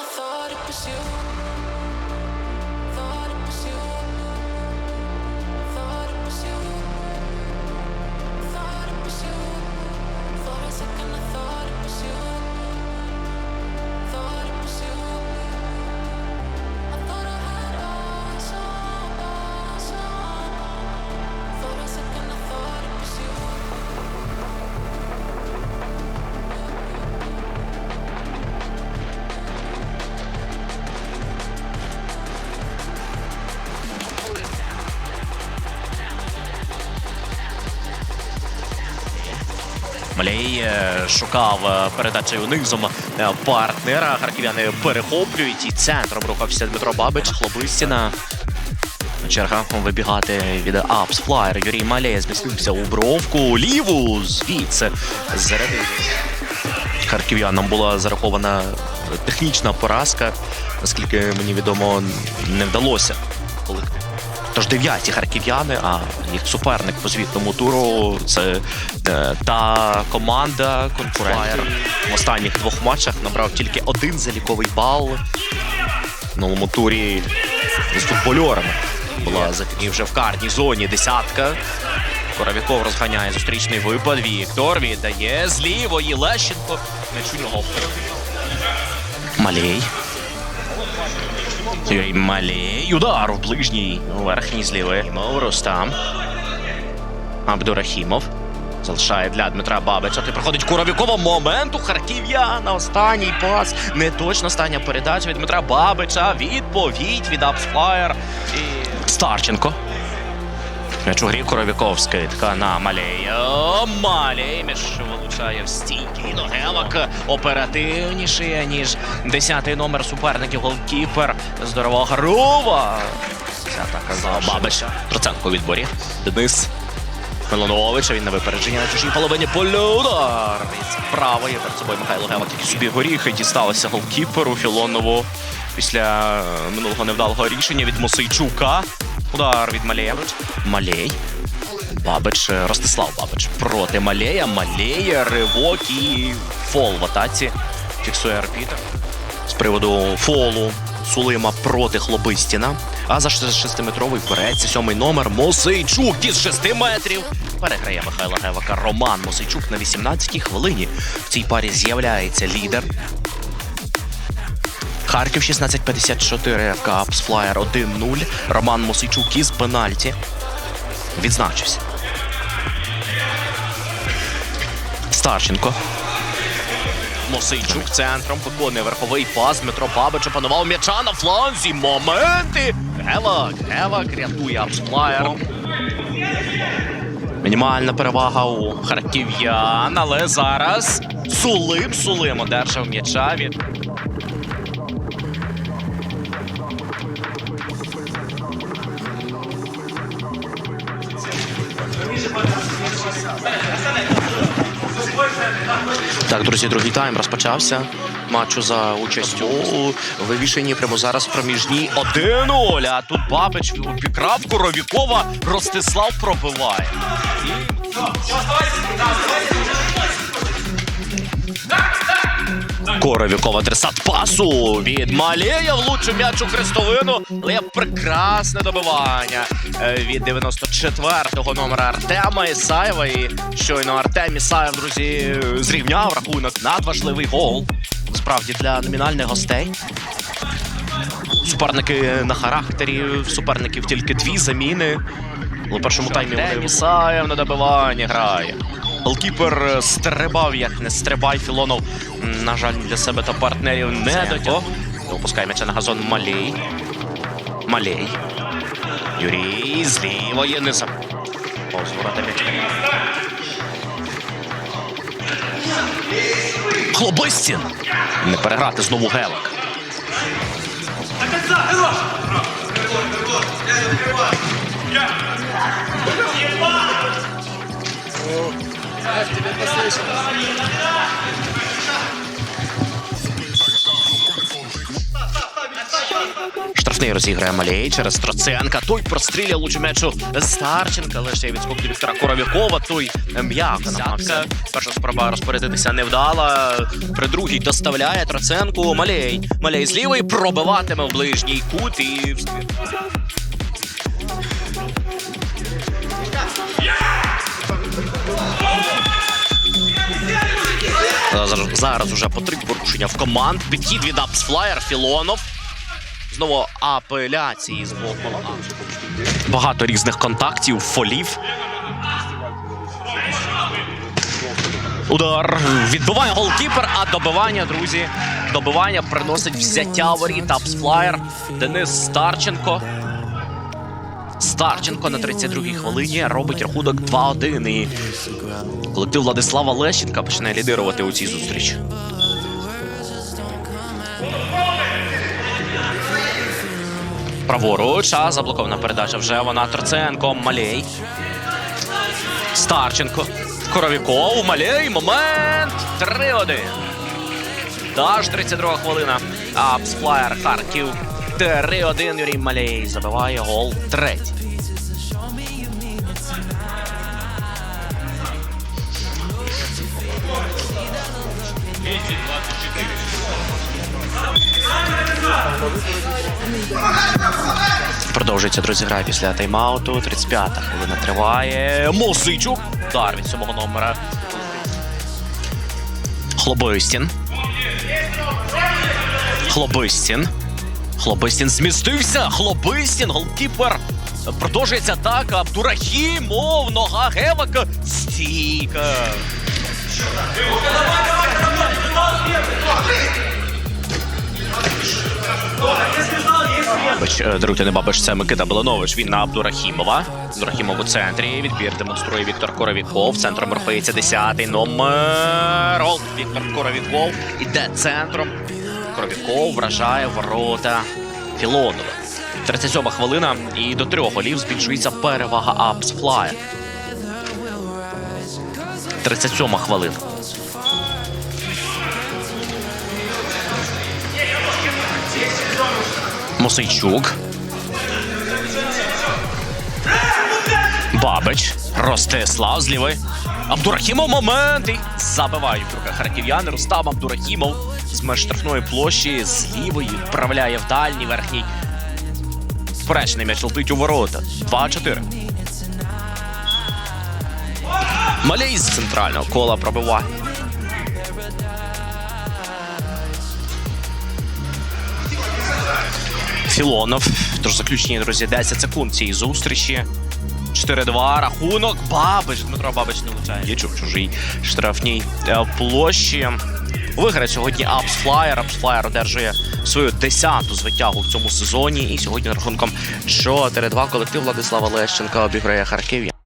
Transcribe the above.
I thought it was you. Малей е, шукав е, передачею низом е, партнера. Харків'яни перехоплюють і центром рухався Дмитро Бабич. Хлобистіна. Черга вибігати від Апс Флаєр. Юрій Малей змістився у бровку. Ліву звідси зарядив. Харків'янам була зарахована технічна поразка. Наскільки мені відомо, не вдалося. Тож дев'яті харків'яни, а їх суперник по звітному туру це е, та команда конкурентів. В останніх двох матчах набрав тільки один заліковий бал. В новому турі з футбольорами була і вже в карній зоні десятка. Коровіков розганяє зустрічний випад. Віктор віддає з лівої Лещенко. М'яч у нього. малій Удар в ближній верхній з лівої. Рустам. Абдурахімов. Залишає для Дмитра Бабича. Ти проходить Куровікова. Момент у Харків'яна. Останній пас. Не точно остання передача від Дмитра Бабича. Відповідь від Апфлаєр. І Старченко. М'яч у грі Коровіков скидка на Малея. Малей м'яч вилучає в стійки. І Ногелак оперативніший, ніж 10-й номер суперників голкіпер. Здорова Гарова. Ця атака за Бабича. Процентко у відборі. Денис Милановича. Він на випередження на чужій половині поля. Удар. Від правої перед собою Михайло Гелак. Тільки собі горіхи дісталося голкіперу Філонову. Після минулого невдалого рішення від Мосейчука. Удар від Малея. Малей. Бабич, е, Ростислав Бабич проти Малея. Малея, ривок і фол в атаці. Фіксує арбітр. З приводу фолу Сулима проти Хлобистіна. А за 6-метровий береться сьомий номер Мосейчук із 6 метрів. Переграє Михайла Гевака Роман Мосейчук на 18-й хвилині. В цій парі з'являється лідер. Харків 1654, ФК Апсфлаєр 1-0. Роман Мосейчук із пенальті. Відзначився. Старченко. Мосейчук центром виконує верховий пас. Дмитро Бабич опанував м'яча на фланзі. Моменти. Гевак. Гевак рятує Апсфлаєр. Мінімальна перевага у харків'ян, але зараз Сулим Сулим одержав м'яча від Так, друзі, другий тайм розпочався. Матчу за участю у вивішенні прямо зараз в проміжній 1-0. А тут Бабич обікрав Коровікова. Ростислав пробиває. Коровіков адресат пасу від Малея влучив м'яч у хрестовину. Але прекрасне добивання е, від 94-го номера Артема Ісаєва. І щойно Артем Ісаєв, друзі, зрівняв рахунок надважливий гол. Справді для номінальних гостей. Суперники на характері, в суперників тільки дві заміни. У першому таймі Ісаєв на добиванні грає. Голкіпер стрибав, як не стрибай Філонов. На жаль, для себе та партнерів не дотяг. Опускає м'яча на газон Малей. Малей. Юрій з лівої не за. Позворота м'яча. Хлобистін! Не переграти знову Штрафний розіграє Малєй через Троценка. Той простріляє лучу м'ячу Старченка, ще й відскок до Віктора Коров'якова. Той м'яко намагався. Перша спроба розпорядитися невдала. При другій доставляє Троценку Малєй. Малєй з лівої пробиватиме в ближній кут і ствір. Зараз, зараз уже по три порушення в команд. Підхід від Апсфлаєр, Філонов. Знову апеляції з боку. Багато різних контактів, фолів. Удар. Відбиває голкіпер, а добивання, друзі. Добивання приносить взяття воріт. Апсфлаєр. Денис Старченко. Старченко на 32-й хвилині робить рахунок 2-1. І колектив Владислава Лещенка починає лідирувати у цій зустрічі. Праворуч, а заблокована передача вже вона Троценко, Малей. Старченко. Коровіков, Малей, момент. 3-1. Даж 32 хвилина. Апсфлаєр Харків. 3-1 Юрій Малей забиває гол третій. Продовжується друзі гра після тайм-ауту. 35-та хвилина триває. Мосичук. Удар від сьомого номера. Хлобистін. Хлобистін. Хлобистін змістився. Хлобистін, голкіпер. Продовжується атака. Абдурахімов, нога Гевака. Стійка. Е, Даруйте, не бабич, це Микита Беланович. Він на Абдурахімова. Абдурахімов у центрі. Відбір демонструє Віктор Коровіков. Центром рухається 10-й номер. Віктор Коровіков іде центром. Коровіков вражає ворота Філонова. 37 хвилина і до трьох голів збільшується перевага Апсфлая. 37 хвилина. Мосейчук. Бабич. Ростислав з лівої. Абдурахімов момент. І в руках харків'яни. Рустам Абдурахімов з меж штрафної площі з лівої відправляє в дальній верхній. Вперечний м'яч летить у ворота. 2-4. Малей з центрального кола пробиває. Філонов. Тож заключні, друзі, 10 секунд цієї зустрічі. 4-2, рахунок. Бабич, Дмитро Бабич Лічу чужій штрафній е, площі. Виграє сьогодні Апсфлаєр. Апсфлаєр одержує свою десяту звитягу в цьому сезоні. І сьогодні рахунком 4-2 колектив Владислава Лещенка обіграє Харків'я.